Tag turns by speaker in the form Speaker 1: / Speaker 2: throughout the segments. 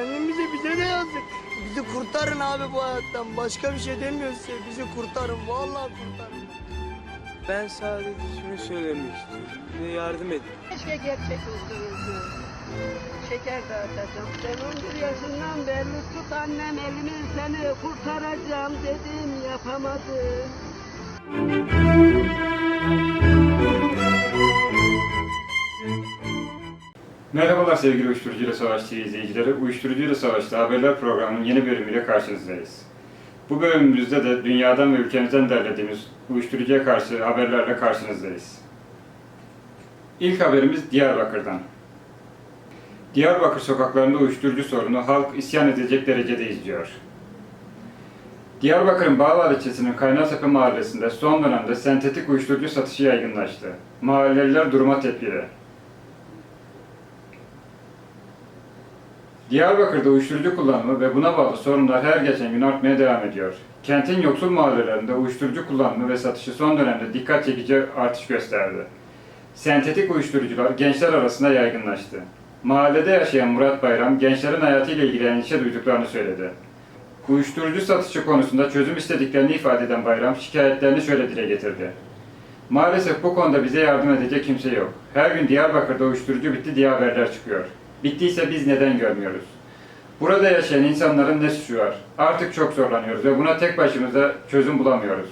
Speaker 1: Kendimize bize de yazık. Bizi kurtarın abi bu hayattan. Başka bir şey demiyoruz size. Bizi kurtarın. Vallahi kurtarın.
Speaker 2: Ben sadece şunu söylemek istiyorum. Bize yardım edin.
Speaker 3: Keşke gerçek olsaydı. Şeker dağıtacağım. Sen 11 yaşından beri tut annem elimi seni kurtaracağım dedim yapamadım.
Speaker 4: Merhabalar sevgili Uyuşturucuyla Savaşçı izleyicileri. Uyuşturucuyla Savaş'ta haberler programının yeni bölümüyle karşınızdayız. Bu bölümümüzde de dünyadan ve ülkemizden derlediğimiz uyuşturucuya karşı haberlerle karşınızdayız. İlk haberimiz Diyarbakır'dan. Diyarbakır sokaklarında uyuşturucu sorunu halk isyan edecek derecede izliyor. Diyarbakır'ın Bağlar ilçesinin Kaynartepe mahallesinde son dönemde sentetik uyuşturucu satışı yaygınlaştı. Mahalleliler duruma tepkili. Diyarbakır'da uyuşturucu kullanımı ve buna bağlı sorunlar her geçen gün artmaya devam ediyor. Kentin yoksul mahallelerinde uyuşturucu kullanımı ve satışı son dönemde dikkat çekici artış gösterdi. Sentetik uyuşturucular gençler arasında yaygınlaştı. Mahallede yaşayan Murat Bayram, gençlerin hayatıyla ilgili endişe duyduklarını söyledi. Uyuşturucu satışı konusunda çözüm istediklerini ifade eden Bayram, şikayetlerini şöyle dile getirdi. Maalesef bu konuda bize yardım edecek kimse yok. Her gün Diyarbakır'da uyuşturucu bitti diye haberler çıkıyor. Bittiyse biz neden görmüyoruz? Burada yaşayan insanların ne suçu var? Artık çok zorlanıyoruz ve buna tek başımıza çözüm bulamıyoruz.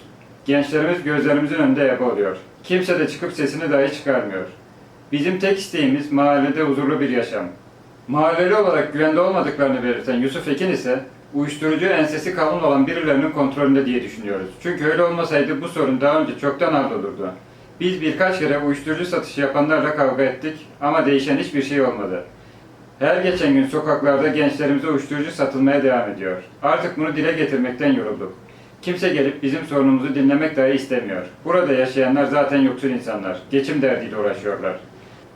Speaker 4: Gençlerimiz gözlerimizin önünde ebe oluyor. Kimse de çıkıp sesini dahi çıkarmıyor. Bizim tek isteğimiz mahallede huzurlu bir yaşam. Mahalleli olarak güvende olmadıklarını belirten Yusuf Ekin ise uyuşturucu ensesi kalın olan birilerinin kontrolünde diye düşünüyoruz. Çünkü öyle olmasaydı bu sorun daha önce çoktan hallolurdu. Biz birkaç kere uyuşturucu satışı yapanlarla kavga ettik ama değişen hiçbir şey olmadı. Her geçen gün sokaklarda gençlerimize uyuşturucu satılmaya devam ediyor. Artık bunu dile getirmekten yorulduk. Kimse gelip bizim sorunumuzu dinlemek dahi istemiyor. Burada yaşayanlar zaten yoksul insanlar. Geçim derdiyle uğraşıyorlar.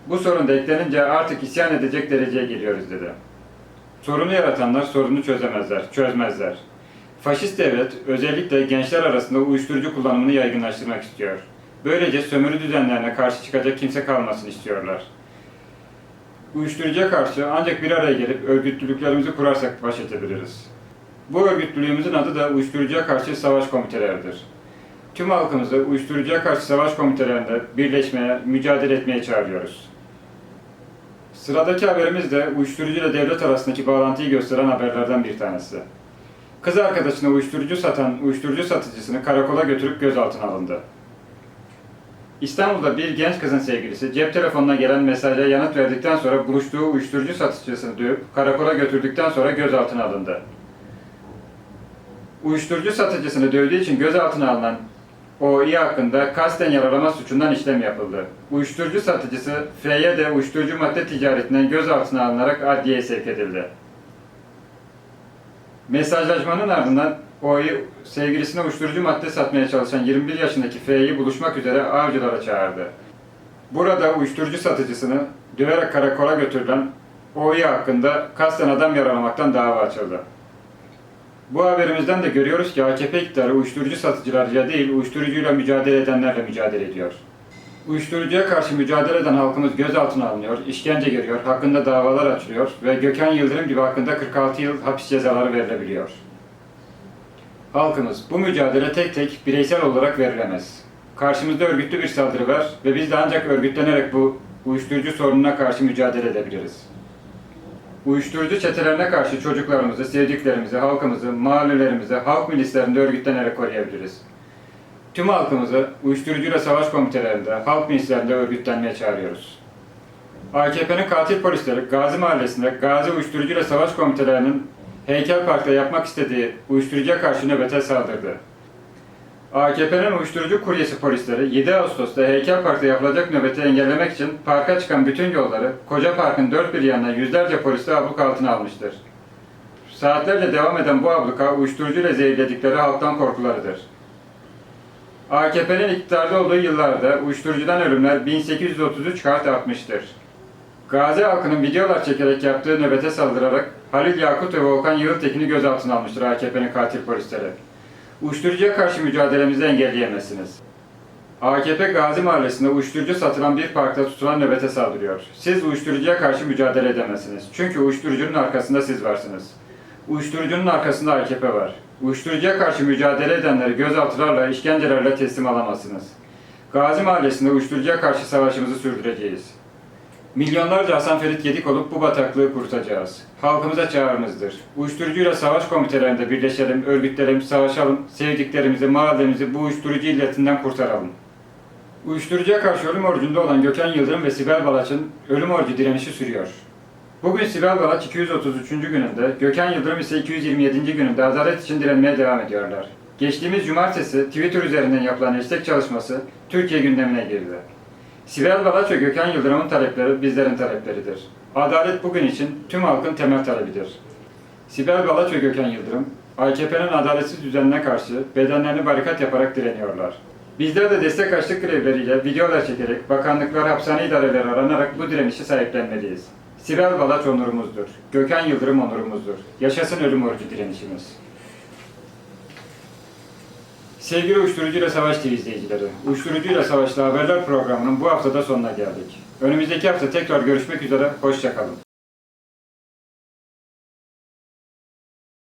Speaker 4: Bu sorun da eklenince artık isyan edecek dereceye geliyoruz dedi. Sorunu yaratanlar sorunu çözemezler, çözmezler. Faşist devlet özellikle gençler arasında uyuşturucu kullanımını yaygınlaştırmak istiyor. Böylece sömürü düzenlerine karşı çıkacak kimse kalmasın istiyorlar. Uyuşturucuya karşı ancak bir araya gelip örgütlülüklerimizi kurarsak baş edebiliriz. Bu örgütlülüğümüzün adı da Uyuşturucuya Karşı Savaş Komiteleridir. Tüm halkımızı uyuşturucuya karşı savaş komitelerinde birleşmeye, mücadele etmeye çağırıyoruz. Sıradaki haberimiz de uyuşturucu ile devlet arasındaki bağlantıyı gösteren haberlerden bir tanesi. Kız arkadaşına uyuşturucu satan uyuşturucu satıcısını karakola götürüp gözaltına alındı. İstanbul'da bir genç kızın sevgilisi cep telefonuna gelen mesaja yanıt verdikten sonra buluştuğu uyuşturucu satıcısını dövüp karakola götürdükten sonra gözaltına alındı. Uyuşturucu satıcısını dövdüğü için gözaltına alınan Oİ hakkında kasten yaralama suçundan işlem yapıldı. Uyuşturucu satıcısı F'ye de uyuşturucu madde ticaretinden gözaltına alınarak adliyeye sevk edildi. Mesajlaşmanın ardından Oİ sevgilisine uyuşturucu madde satmaya çalışan 21 yaşındaki F'yi buluşmak üzere avcılara çağırdı. Burada uyuşturucu satıcısını döverek karakola götürülen Oİ hakkında kasten adam yaralamaktan dava açıldı. Bu haberimizden de görüyoruz ki AKP iktidarı uyuşturucu satıcılarıyla değil, uyuşturucuyla mücadele edenlerle mücadele ediyor. Uyuşturucuya karşı mücadele eden halkımız gözaltına alınıyor, işkence görüyor, hakkında davalar açılıyor ve Gökhan Yıldırım gibi hakkında 46 yıl hapis cezaları verilebiliyor. Halkımız, bu mücadele tek tek bireysel olarak verilemez. Karşımızda örgütlü bir saldırı var ve biz de ancak örgütlenerek bu uyuşturucu sorununa karşı mücadele edebiliriz. Uyuşturucu çetelerine karşı çocuklarımızı, sevdiklerimizi, halkımızı, mahallelerimizi, halk milislerinde örgütlenerek koruyabiliriz. Tüm halkımızı uyuşturucuyla savaş komitelerinde, halk milislerinde örgütlenmeye çağırıyoruz. AKP'nin katil polisleri Gazi Mahallesi'nde Gazi Uyuşturucuyla Savaş Komitelerinin Heykel Park'ta yapmak istediği uyuşturucuya karşı nöbete saldırdı. AKP'nin uyuşturucu kuryesi polisleri 7 Ağustos'ta Heykel Park'ta yapılacak nöbeti engellemek için parka çıkan bütün yolları Koca Park'ın dört bir yanına yüzlerce polisle abluk altına almıştır. Saatlerce devam eden bu abluka uyuşturucuyla zehirledikleri halktan korkularıdır. AKP'nin iktidarda olduğu yıllarda uyuşturucudan ölümler 1833 kat artmıştır. Gazi halkının videolar çekerek yaptığı nöbete saldırarak Halil Yakut ve Volkan Yığıltekin'i gözaltına almıştır AKP'nin katil polisleri. Uyuşturucuya karşı mücadelemizi engelleyemezsiniz. AKP Gazi Mahallesi'nde uyuşturucu satılan bir parkta tutulan nöbete saldırıyor. Siz uyuşturucuya karşı mücadele edemezsiniz. Çünkü uyuşturucunun arkasında siz varsınız. Uyuşturucunun arkasında AKP var. Uyuşturucuya karşı mücadele edenleri gözaltılarla, işkencelerle teslim alamazsınız. Gazi Mahallesi'nde uyuşturucuya karşı savaşımızı sürdüreceğiz. Milyonlarca Hasan Ferit Gedik olup bu bataklığı kurtacağız. Halkımıza çağrımızdır. Uyuşturucuyla savaş komitelerinde birleşelim, örgütlerim, savaşalım, sevdiklerimizi, mahallemizi bu uyuşturucu illetinden kurtaralım. Uyuşturucuya karşı ölüm orucunda olan Gökhan Yıldırım ve Sibel Balaç'ın ölüm orucu direnişi sürüyor. Bugün Sibel Balaç 233. gününde, Gökhan Yıldırım ise 227. gününde adalet için direnmeye devam ediyorlar. Geçtiğimiz cumartesi Twitter üzerinden yapılan hashtag çalışması Türkiye gündemine girdi. Ve Gökhan Yıldırım'ın talepleri bizlerin talepleridir. Adalet bugün için tüm halkın temel talebidir. Sibel Balaç ve Gökhan Yıldırım, AKP'nin adaletsiz düzenine karşı bedenlerini barikat yaparak direniyorlar. Bizler de destek açlık grevleriyle videolar çekerek bakanlıklar, hapishane idareleri aranarak bu direnişi sahiplenmeliyiz. Sibel Balaç onurumuzdur. Gökhan Yıldırım onurumuzdur. Yaşasın ölüm orucu direnişimiz. Sevgili Uyuşturucuyla Savaş TV izleyicileri, Uyuşturucuyla Savaş'ta haberler programının bu haftada sonuna geldik. Önümüzdeki hafta tekrar görüşmek üzere, hoşçakalın.